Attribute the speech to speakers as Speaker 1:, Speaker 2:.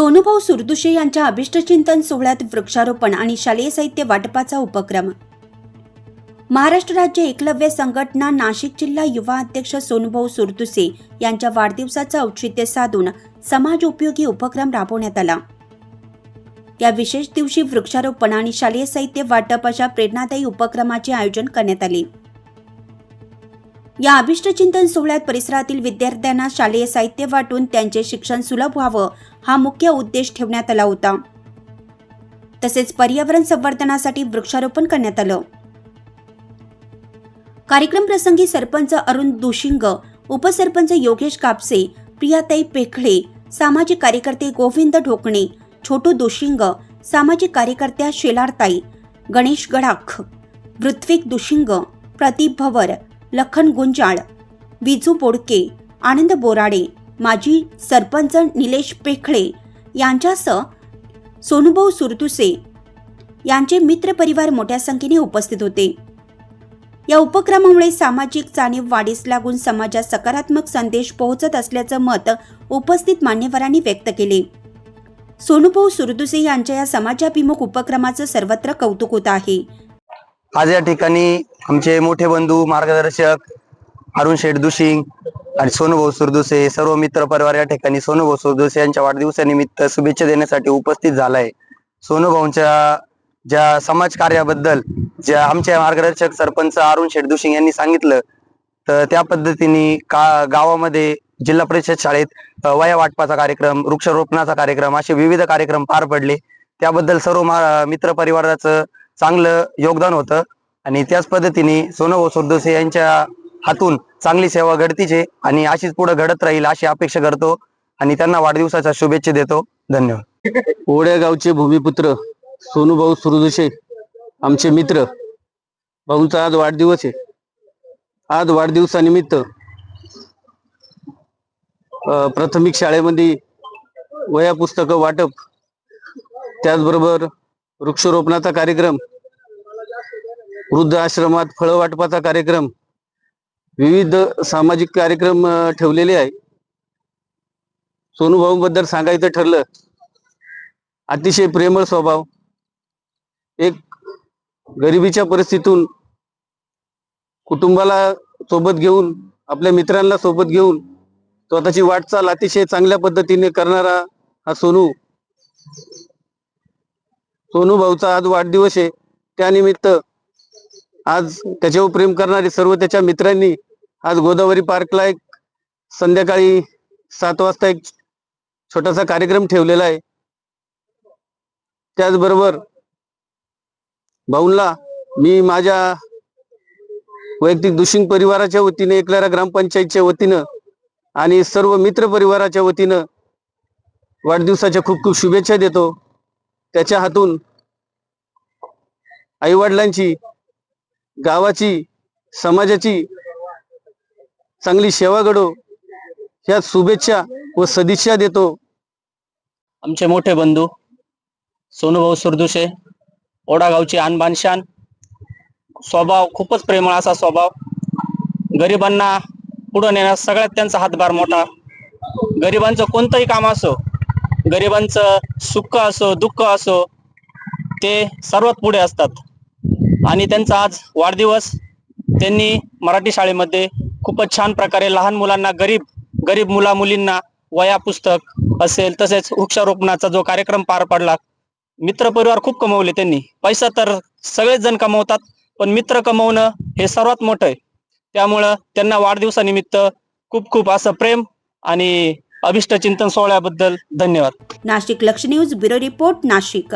Speaker 1: सोनूभाऊ सुरदुशे यांच्या अभिष्टचिंतन सोहळ्यात वृक्षारोपण आणि शालेय साहित्य वाटपाचा उपक्रम. महाराष्ट्र राज्य एकलव्य संघटना नाशिक जिल्हा युवा अध्यक्ष सोनूभाऊ सुरदुसे यांच्या वाढदिवसाचं औचित्य साधून समाज उपयोगी उपक्रम राबवण्यात आला. या विशेष दिवशी वृक्षारोपण आणि शालेय साहित्य वाटप अशा प्रेरणादायी उपक्रमाचे आयोजन करण्यात आले. या अभिष्टचिंतन सोहळ्यात परिसरातील विद्यार्थ्यांना शालेय साहित्य वाटून त्यांचे शिक्षण सुलभ व्हावं हा मुख्य उद्देश ठेवण्यात आला होता. तसेच पर्यावरण संवर्धनासाठी वृक्षारोपण करण्यात आलं. कार्यक्रम प्रसंगी सरपंच अरुण दुशिंग उपसरपंच योगेश कापसे प्रियाताई पेखळे सामाजिक कार्यकर्ते गोविंद ढोकणे छोटू दुशिंग सामाजिक कार्यकर्त्या शेलारताई गणेश गडाख पृथ्वीक दुशिंग प्रदीप भवर लखन गुंजाळ विजू बोडके आनंद बोराडे माजी सरपंच निलेश पेखळे यांच्यासह सोनुभाऊ सुरतुसे यांचे मित्रपरिवार मोठ्या संख्येने उपस्थित होते. या उपक्रमामुळे सामाजिक जाणीव वाढीस लागून समाजात सकारात्मक संदेश पोहोचत असल्याचं मत उपस्थित मान्यवरांनी व्यक्त केले. सोनुभाऊ सुरदुसे यांच्या या समाजाभिमुख उपक्रमाचं सर्वत्र कौतुक होत आहे.
Speaker 2: आज या ठिकाणी आमचे मोठे बंधू मार्गदर्शक अरुण शेठ दुशिंग आणि सोनुभाऊ सुरदुसे सर्व मित्र परिवार या ठिकाणी सोनुभाऊ सुरदुसे यांच्या वाढदिवसानिमित्त शुभेच्छा देण्यासाठी उपस्थित झालाय. सोनुभाऊंच्या ज्या समाज कार्याबद्दल ज्या आमच्या मार्गदर्शक सरपंच अरुण शेठ दुशिंग यांनी सांगितलं तर त्या पद्धतीने का गावामध्ये जिल्हा परिषद शाळेत वया वाटपाचा कार्यक्रम वृक्षारोपणाचा कार्यक्रम असे विविध कार्यक्रम पार पडले. त्याबद्दल सर्व मित्र परिवाराचं चांगलं योगदान होतं. आणि त्याच पद्धतीने सोनभाऊ सुरदोसे यांच्या हातून चांगली सेवा घडतीचे आणि अशीच पुढे घडत राहील अशी अपेक्षा करतो. आणि त्यांना वाढदिवसाच्या शुभेच्छा देतो. धन्यवाद.
Speaker 3: ओढ्या गावचे भूमिपुत्र सोनूभाऊ सुरदोसे आमचे मित्र भाऊंचा आज वाढदिवस आहे. आज वाढदिवसानिमित्त प्राथमिक शाळेमध्ये वया पुस्तकं वाटप त्याचबरोबर वृक्षारोपणाचा कार्यक्रम वृद्ध आश्रमात फळ वाटपाचा कार्यक्रम विविध सामाजिक कार्यक्रम ठेवलेले आहे. सोनूभाऊंबद्दल सांगायचं ठरलं अतिशय प्रेमळ स्वभाव. एक गरिबीच्या परिस्थितीतून कुटुंबाला सोबत घेऊन आपल्या मित्रांना सोबत घेऊन स्वतःची वाटचाल अतिशय चांगल्या पद्धतीने करणारा हा सोनू. सोनू भाऊचा आज वाढदिवस आहे. त्यानिमित्त आज त्याच्यावर प्रेम करणारे सर्व त्याच्या मित्रांनी आज गोदावरी पार्कला एक संध्याकाळी सात वाजता एक छोटासा कार्यक्रम ठेवलेला आहे. त्याचबरोबर भाऊनला मी माझ्या वैयक्तिक दुशिंग परिवाराच्या वतीने एकलारा ग्रामपंचायतच्या वतीनं आणि सर्व मित्र परिवाराच्या वतीनं वाढदिवसाच्या खूप खूप शुभेच्छा देतो. त्याच्या हातून आईवडिलांची गावाची समाजाची चांगली सेवा घडो ह्या शुभेच्छा व सदिच्छा देतो.
Speaker 4: आमचे मोठे बंधू सोनूभाऊ सुरदुशे ओढा गावची आणबान शान स्वभाव खूपच प्रेमळ असा स्वभाव. गरिबांना पुढं नेण्यास सगळ्यात त्यांचा हातभार मोठा. गरिबांचं कोणतंही काम असो गरिबांचं सुख असो दुःख असो ते सर्वात पुढे असतात. आणि त्यांचा आज वाढदिवस त्यांनी मराठी शाळेमध्ये खूपच छान प्रकारे लहान मुलांना गरीब गरीब मुला मुलींना वया पुस्तक असेल तसेच वृक्षारोपणाचा जो कार्यक्रम पार पडला मित्र परिवार खूप कमवले त्यांनी. पैसा तर सगळेच जण कमवतात पण मित्र कमवणं हे सर्वात मोठं आहे. त्यामुळं त्यांना वाढदिवसानिमित्त खूप खूप असं प्रेम आणि अभिष्ट चिंतन सोहळ्याबद्दल धन्यवाद.
Speaker 1: नाशिक लक्ष न्यूज ब्युरो रिपोर्ट नाशिक.